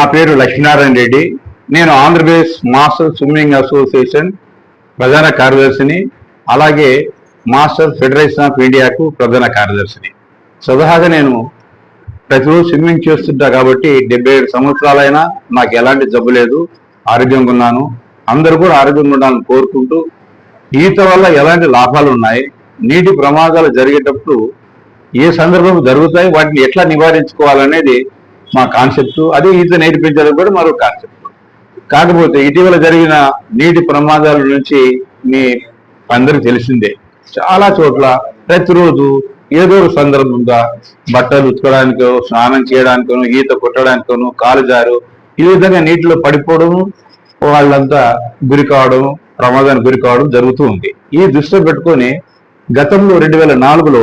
నా పేరు లక్ష్మీనారాయణ రెడ్డి. నేను ఆంధ్రప్రదేశ్ మాస్టర్ స్విమ్మింగ్ అసోసియేషన్ ప్రధాన కార్యదర్శిని అలాగే మాస్టర్ ఫెడరేషన్ ఆఫ్ ఇండియాకు ప్రధాన కార్యదర్శిని. స్వతహాగా నేను ప్రతిరోజు స్విమ్మింగ్ చేస్తుంటా కాబట్టి డెబ్బై ఏడు సంవత్సరాలైనా నాకు ఎలాంటి జబ్బు లేదు ఆరోగ్యంగా ఉన్నాను. అందరూ కూడా ఆరోగ్యంగా ఉండాలని కోరుకుంటూ ఈత వల్ల ఎలాంటి లాభాలు ఉన్నాయి నీటి ప్రమాదాలు జరిగేటప్పుడు ఏ సందర్భం జరుగుతాయి వాటిని ఎట్లా నివారించుకోవాలనేది మా కాన్సెప్ట్ అదే ఈత నేర్పించడం కూడా మరో కాన్సెప్ట్ కాకపోతే ఇటీవల జరిగిన నీటి ప్రమాదాల నుంచి మీ అందరికి తెలిసిందే. చాలా చోట్ల ప్రతిరోజు ఏదో ఒక సందర్భంగా బట్టలు ఉతకడానికో స్నానం చేయడానికోను ఈత కొట్టడానికోను కాలు జారు ఈ విధంగా నీటిలో పడిపోవడం వాళ్ళంతా గురి కావడం ప్రమాదానికి గురి కావడం జరుగుతూ ఉంది. ఈ దృష్టిలో పెట్టుకొని గతంలో రెండు వేల నాలుగులో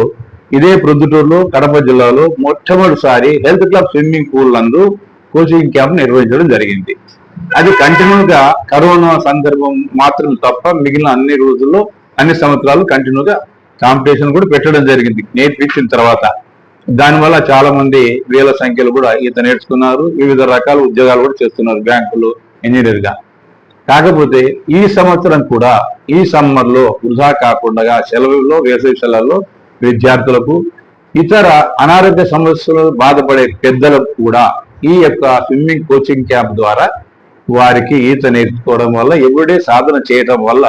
ఇదే ప్రొద్దుటూరులో కడప జిల్లాలో మొట్టమొదటిసారి హెల్త్ క్లబ్ స్విమ్మింగ్ పూల్ నందు కోచింగ్ క్యాంప్ నిర్వహించడం జరిగింది. అది కంటిన్యూగా కరోనా సందర్భం మాత్రం తప్ప మిగిలిన అన్ని రోజుల్లో అన్ని సంవత్సరాలు కంటిన్యూగా కాంపిటీషన్ కూడా పెట్టడం జరిగింది. నేర్పించిన తర్వాత. దానివల్ల చాలా మంది వేల సంఖ్యలో కూడా ఈత నేర్చుకున్నారు. వివిధ రకాల ఉద్యోగాలు కూడా చేస్తున్నారు బ్యాంకులు ఇంజనీర్గా కాకపోతే ఈ సంవత్సరం కూడా ఈ సమ్మర్లో వృధా కాకుండా సెలవుల్లో వేసవి సెలవుల్లో విద్యార్థులకు ఇతర అనారోగ్య సమస్యలు బాధపడే పెద్దలకు కూడా ఈ యొక్క స్విమ్మింగ్ కోచింగ్ క్యాంప్ ద్వారా వారికి ఈత నేర్చుకోవడం వల్ల ఎవ్రీడే సాధన చేయడం వల్ల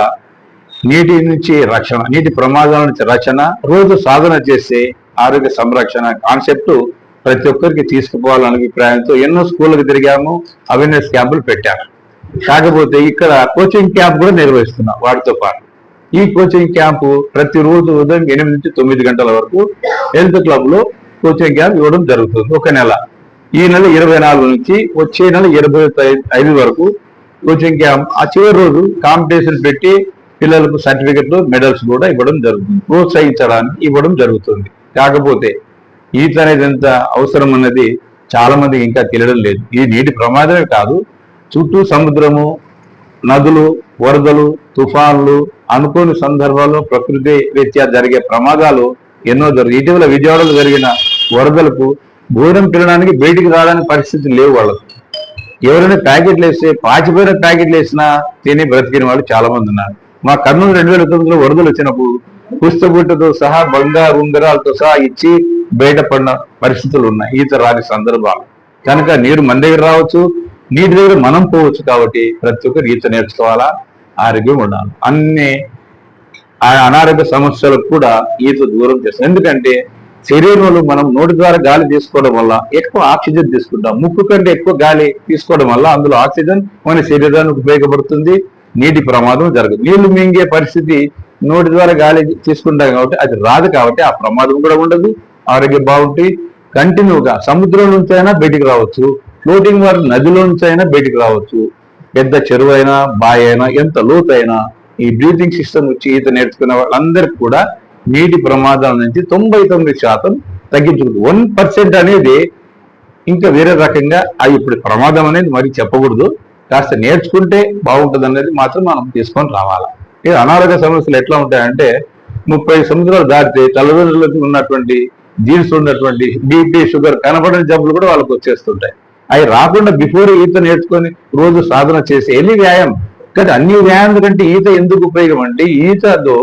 నీటి నుంచి రక్షణ నీటి ప్రమాదాల నుంచి రక్షణ రోజు సాధన చేసే ఆరోగ్య సంరక్షణ కాన్సెప్ట్ ప్రతి ఒక్కరికి తీసుకుపోవాలనే అభిప్రాయంతో ఎన్నో స్కూళ్ళకి తిరిగాము అవేర్నెస్ క్యాంపులు పెట్టాము. కాకపోతే ఇక్కడ కోచింగ్ క్యాంప్ కూడా నిర్వహిస్తున్నాం వాటితో పాటు. ఈ కోచింగ్ క్యాంపు ప్రతిరోజు ఉదయం ఎనిమిది నుంచి తొమ్మిది గంటల వరకు హెల్త్ క్లబ్లో కోచింగ్ క్యాంప్ ఇవ్వడం జరుగుతుంది. ఒక నెల. ఈ నెల ఇరవై నాలుగు నుంచి వచ్చే నెల ఇరవై ఐదు వరకు కోచింగ్ క్యాంప్ ఆ చివరి రోజు కాంపిటీషన్ పెట్టి పిల్లలకు సర్టిఫికెట్లు మెడల్స్ కూడా ఇవ్వడం జరుగుతుంది. ప్రోత్సహించడానికి ఇవ్వడం జరుగుతుంది. కాకపోతే ఈత అనేది ఎంత అవసరం అన్నది చాలా మందికి ఇంకా తెలియడం లేదు. ఈ నీటి ప్రమాదమే కాదు. చుట్టూ సముద్రము నదులు వరదలు తుఫాన్లు అనుకోని సందర్భాల్లో ప్రకృతి రీత్యా జరిగే ప్రమాదాలు ఎన్నో జరుగుతాయి ఇటీవల విజయవాడలో జరిగిన వరదలకు భోజనం తినడానికి బయటికి రావడానికి పరిస్థితి లేవు వాళ్ళకు. ఎవరైనా ప్యాకెట్లు వేస్తే పాచిపోయిన ప్యాకెట్లు వేసినా తిని బ్రతికిన వాళ్ళు చాలా మంది ఉన్నారు. మా కర్నూలు రెండు వేల తొమ్మిదిలో వరదలు వచ్చినప్పుడు పుస్తబుట్టతో సహా బంగారు ఉంగరాలతో సహా ఇచ్చి బయటపడిన పరిస్థితులు ఉన్నాయి. ఈత రాని సందర్భాలు. కనుక నీరు మన దగ్గర రావచ్చు నీటి దగ్గర మనం పోవచ్చు కాబట్టి ప్రతి ఒక్కరు ఈత నేర్చుకోవాలా? ఆరోగ్యం ఉండాలి. అన్ని ఆ అనారోగ్య సమస్యలకు కూడా ఈత దూరం చేస్తాం ఎందుకంటే శరీరంలో మనం నోటి ద్వారా గాలి తీసుకోవడం వల్ల ఎక్కువ ఆక్సిజన్ తీసుకుంటాం. ముక్కు కంటే ఎక్కువ గాలి తీసుకోవడం వల్ల అందులో ఆక్సిజన్ మన శరీరానికి ఉపయోగపడుతుంది. నీటి ప్రమాదం జరగదు. నీళ్ళు మింగే పరిస్థితి నోటి ద్వారా గాలి తీసుకుంటాం కాబట్టి అది రాదు కాబట్టి ఆ ప్రమాదం కూడా ఉండదు. ఆరోగ్యం బాగుంటుంది. కంటిన్యూగా సముద్రం నుంచి అయినా బయటికి రావచ్చు. ఫ్లోటింగ్ వాటర్ నదిలో నుంచి అయినా బయటికి రావచ్చు. పెద్ద చెరువు అయినా బాయ్ అయినా ఎంత లోతైనా ఈ బ్రీతింగ్ సిస్టమ్ వచ్చి ఈత నేర్చుకున్న వాళ్ళందరికీ కూడా నీటి ప్రమాదాల నుంచి తొంభై తొమ్మిది శాతం తగ్గించుకుంటుంది వన్ పర్సెంట్ అనేది ఇంకా వేరే రకంగా అది ఇప్పుడు ప్రమాదం అనేది మరి చెప్పకూడదు. కాస్త నేర్చుకుంటే బాగుంటుంది అనేది మాత్రం మనం తీసుకొని రావాలా. ఇది అనారోగ్య సమస్యలు ఎట్లా ఉంటాయంటే ముప్పై సంవత్సరాలు దాటితే తల్లిదండ్రులకు ఉన్నటువంటి జీన్స్ ఉన్నటువంటి బీపీ షుగర్ కనపడని జబ్బులు కూడా వాళ్ళకి వచ్చేస్తుంటాయి. అవి రాకుండా బిఫోర్ ఈత నేర్చుకొని రోజు సాధన చేసి ఎన్ని వ్యాయామం? కానీ అన్ని వ్యాయామం కంటే ఈత ఎందుకు ఉపయోగం అంటే ఈతతో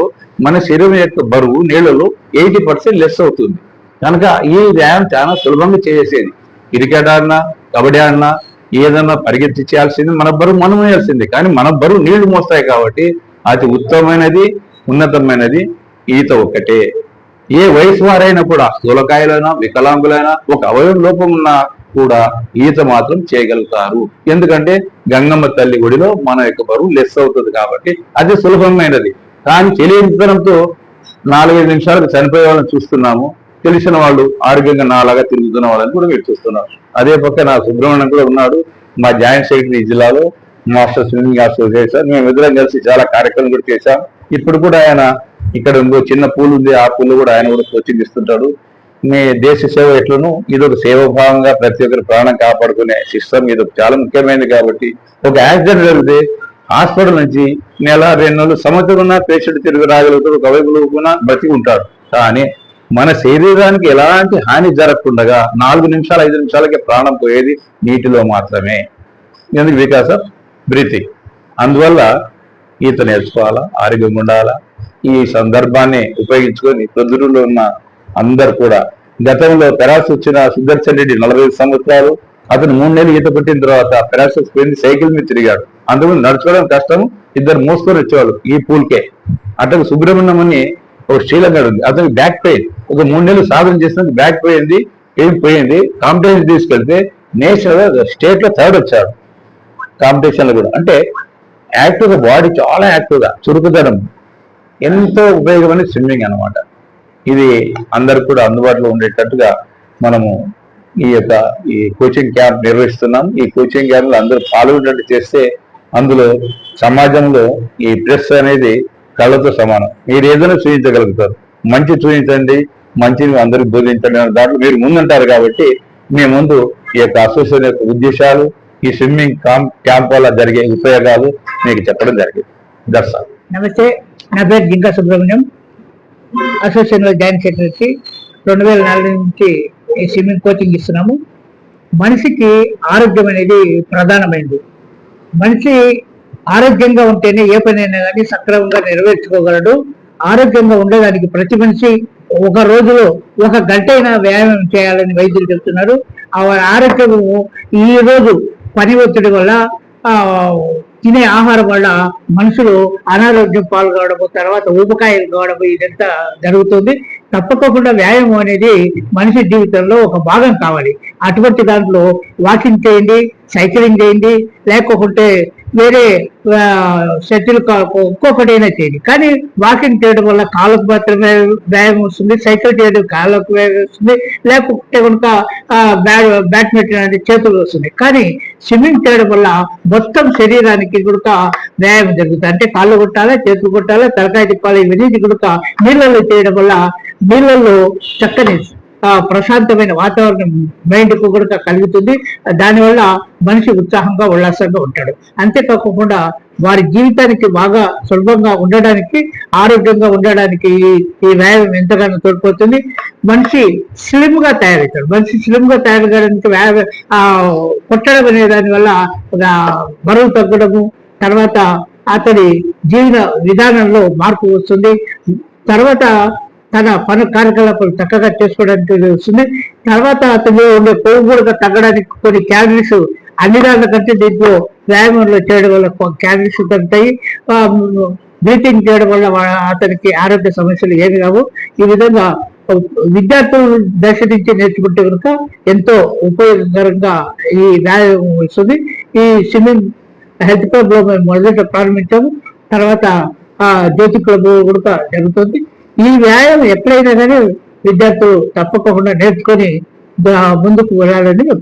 మన శరీరం యొక్క బరువు నీళ్ళలో ఎయిటీ పర్సెంట్ లెస్ అవుతుంది. కనుక ఈ వ్యాయామం చాలా సులభంగా చేసేది. క్రికెట్ ఆడినా కబడ్డీ ఆడినా ఏదన్నా పరిగెత్తి చేయాల్సింది మన బరువు మనం వేయాల్సింది. కానీ మన బరువు నీళ్ళు మోస్తాయి కాబట్టి అతి ఉత్తమమైనది ఉన్నతమైనది ఈత ఒక్కటే. ఏ వయసు వారైనా కూడా స్థూలకాయలైనా వికలాంగులైనా ఒక అవయవం లోపం ఉన్నా కూడా ఈత మాత్రం చేయగలుగుతారు. ఎందుకంటే గంగమ్మ తల్లి గుడిలో మన యొక్క బరువు లెస్ అవుతుంది కాబట్టి అది సులభమైనది. కానీ తెలియనితనంతో నాలుగైదు నిమిషాలకు చనిపోయే వాళ్ళని చూస్తున్నాము. తెలిసిన వాళ్ళు ఆరోగ్యంగా నాలాగా తిరుగుతున్న వాళ్ళని కూడా మీరు చూస్తున్నారు. అదే పక్క నా సుబ్రహ్మణ్యం కూడా ఉన్నాడు. మా జాయింట్ సెక్రటరీ జిల్లాలో మాస్టర్ స్విమ్మింగ్ అసోసియేషన్ మేము ఇద్దరం కలిసి చాలా కార్యక్రమం కూడా చేశాం. ఇప్పుడు కూడా ఆయన ఇక్కడ ఇంకో చిన్న పూల్ ఉంది. ఆ పూల్ కూడా ఆయన కూడా కోచింగ్ ఇస్తుంటాడు. మీ దేశ సేవ ఎట్లను? ఇది ఒక సేవాభావంగా ప్రతి ఒక్కరి ప్రాణం కాపాడుకునే సిస్టమ్ ఇది చాలా ముఖ్యమైనది కాబట్టి ఒక యాక్సిడెంట్ జరిగితే హాస్పిటల్ నుంచి నెల రెండు నెలలు సంవత్సరం ఉన్న పేషెంట్ తిరిగి రాగలుగుతాడు ఒకవైపు కూడా బ్రతికి ఉంటాడు కానీ మన శరీరానికి ఎలాంటి హాని జరగకుండా నాలుగు నిమిషాలు ఐదు నిమిషాలకే ప్రాణం పోయేది నీటిలో మాత్రమే. ఎందుకు బికాస్ ఆఫ్ బ్రీతింగ్. అందువల్ల ఈత నేర్చుకోవాలా? ఆరోగ్యంగా ఉండాలా? ఈ సందర్భాన్ని ఉపయోగించుకొని ప్రొద్దురులో ఉన్న అందరు కూడా గతంలో పెరాస్ వచ్చిన సుదర్శన్ రెడ్డి నలభై సంవత్సరాలు అతను మూడు నెలలు ఈత కొట్టిన తర్వాత పెరాసస్ పోయింది సైకిల్ మీద తిరిగాడు. అందువల్ల నడుచుకోవడం కష్టం ఇద్దరు మోసుకొని వచ్చేవాళ్ళు ఈ పూల్కే. అతను సుబ్రహ్మణ్యం అని ఒక శ్రీలంక ఉంది అతనికి బ్యాక్ పెయిన్. ఒక మూడు నెలలు సాధన చేసినందుకు బ్యాక్ పోయింది పెయిన్ పోయింది. కాంపిటీషన్ తీసుకెళ్తే నేషనల్ స్టేట్లో థర్డ్ వచ్చాడు కాంపిటీషన్లో కూడా. అంటే యాక్టివ్గా బాడీ చాలా యాక్టివ్గా చురుకుదనం ఎంతో ఉపయోగమైన స్విమ్మింగ్ అన్నమాట. ఇది అందరికి కూడా అందుబాటులో ఉండేటట్టుగా మనము ఈ యొక్క ఈ కోచింగ్ క్యాంప్ నిర్వహిస్తున్నాం. ఈ కోచింగ్ క్యాంప్లో అందరూ పాల్గొనేటట్టు చేస్తే అందులో సమాజంలో ఈ ప్రెస్ అనేది కళ్ళతో సమానం. మీరు ఏదైనా చూపించగలుగుతారు మంచి చూపించండి మంచిని అందరికి బోధించండి అనే దాంట్లో మీరు ముందుంటారు కాబట్టి మీ ముందు ఈ యొక్క అసోసియేషన్ యొక్క ఉద్దేశాలు ఈ స్విమ్మింగ్ క్యాంప్ వల్ల జరిగే ఉపయోగాలు మీకు చెప్పడం జరిగింది. దర్శనం నమస్తే. నా పేరు జింకా సుబ్రహ్మణ్యం. అసోసియేషన్లో జాయింట్ సెక్రటరీ రెండు వేల నాలుగు నుంచి ఈ స్విమ్మింగ్ కోచింగ్ ఇస్తున్నాము. మనిషికి ఆరోగ్యం అనేది ప్రధానమైనది. మనిషి ఆరోగ్యంగా ఉంటేనే ఏ పనైనా కానీ సక్రమంగా నెరవేర్చుకోగలడు. ఆరోగ్యంగా ఉండడానికి ప్రతి మనిషి ఒక రోజులో ఒక గంట అయినా వ్యాయామం చేయాలని వైద్యులు చెప్తున్నారు. ఆ ఆరోగ్యము ఈ రోజు పని ఒత్తిడి వల్ల తినే ఆహారం వల్ల మనుషులు అనారోగ్యం పాల్గొనడం తర్వాత ఊపకాయలు కావడం ఇదంతా జరుగుతుంది. తప్పకుండా వ్యాయామం అనేది మనిషి జీవితంలో ఒక భాగం కావాలి. అటువంటి దాంట్లో వాకింగ్ చేయండి సైక్లింగ్ చేయండి లేకపోతే వేరే షటిల్ ఒక్కొక్కటైనా చేయండి కానీ వాకింగ్ చేయడం వల్ల కాళ్ళకు మాత్రమే వ్యాయామం వస్తుంది సైకిల్ చేయడం కాళ్ళకు వ్యాయామం వస్తుంది లేకపోతే కనుక బ్యాడ్మింటన్ అనేది చేతులు వస్తుంది. కానీ స్విమ్మింగ్ చేయడం వల్ల మొత్తం శరీరానికి కనుక వ్యాయామం జరుగుతుంది. అంటే కాళ్ళు కొట్టాలా చేతులు కొట్టాలా తలకాయ తిప్పాలి ఇవన్నీ కనుక నీళ్ళలో చేయడం వల్ల నీళ్ళల్లో చక్కని ప్రశాంతమైన వాతావరణం మైండ్ కూడా కలుగుతుంది. దానివల్ల మనిషి ఉత్సాహంగా ఉల్లాసంగా ఉంటాడు. అంతేకాకుండా వారి జీవితానికి బాగా సులభంగా ఉండడానికి ఆరోగ్యంగా ఉండడానికి ఈ- వ్యాయామం ఎంతగానో తోడ్పడుతుంది. మనిషి స్లిమ్గా తయారవుతాడు. మనిషి స్లిమ్గా తయారు కావడానికి వ్యాయామం ఆ కొట్టడం అనే దానివల్ల ఒక బరువు తగ్గడము తర్వాత అతని జీవన విధానంలో మార్పు వస్తుంది. తర్వాత తన పని కార్యకలాపాలు చక్కగా చేసుకోవడానికి వస్తుంది. తర్వాత అతను ఉండే కొవ్వు కూడా తగ్గడానికి కొన్ని క్యాలరీస్ అన్ని దాంట్ల కంటే దీంట్లో వ్యాయామంలో చేయడం వల్ల క్యాలరీస్ తగ్గుతాయి. బ్రీతింగ్ చేయడం వల్ల అతనికి ఆరోగ్య సమస్యలు ఏమి కావు ఈ విధంగా విద్యార్థులు దశ నుంచి నేర్చుకుంటే కనుక ఎంతో ఉపయోగకరంగా ఈ వ్యాయామం వస్తుంది. ఈ స్విమ్మింగ్ హెల్త్ క్లబ్లో మేము మొదట ప్రారంభించాము. తర్వాత ఆ జ్యోతి క్లబ్ కూడా జరుగుతుంది. ఈ వ్యాయామం ఎప్పుడైనా కానీ విద్యార్థులు తప్పకుండా నేర్చుకొని ముందుకు వెళ్ళాలని నేను